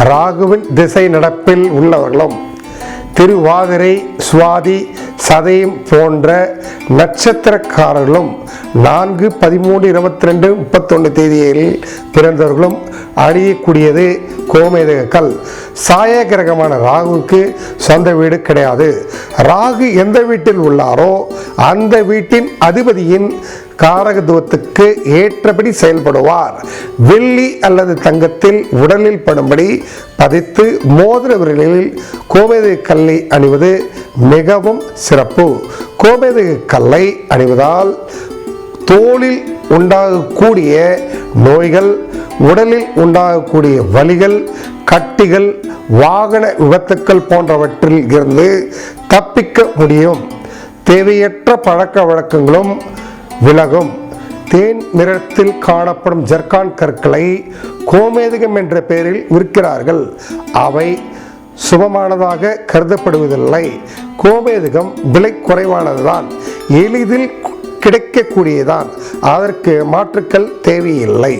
ராகுவின் திசை நடப்பில் உள்ளவர்களும் திருவாதிரை சுவாதி சதயம் போன்ற நட்சத்திரக்காரர்களும் நான்கு பதிமூணு இருபத்தி ரெண்டு முப்பத்தொன்று தேதியில் பிறந்தவர்களும் அறியக்கூடியது கோமேதக கல் சாய கிரகமான ராகுவுக்கு சொந்த வீடு கிடையாது. ராகு எந்த வீட்டில் உள்ளாரோ அந்த வீட்டின் அதிபதியின் காரகத்துவத்துக்கு ஏற்றபடி செயல்படுவார். வெள்ளி அல்லது தங்கத்தில் உடலில் படும்படி பதித்து மோதிர விரலில் கோமேதக கல்லை அணிவது மிகவும் சிறப்பு. கோபேதக கல்லை அணிவதால் தோளில் உண்டாகக்கூடிய நோய்கள் உடலில் உண்டாகக்கூடிய வலிகள் கட்டிகள் வாகன விபத்துக்கள் போன்றவற்றில் இருந்து தப்பிக்க முடியும். தேவையற்ற பழக்க வழக்கங்களும் விலகும். தேன் நிறத்தில் காணப்படும் ஜர்கான் கற்களை கோமேதகம் என்ற பெயரில் விற்கிறார்கள். அவை சுபமானதாக கருதப்படுவதில்லை. கோமேதகம் விலை குறைவானதுதான். எளிதில் கிடைக்கக்கூடியதான் அதற்கு மாற்றுக்கள் தேவையில்லை.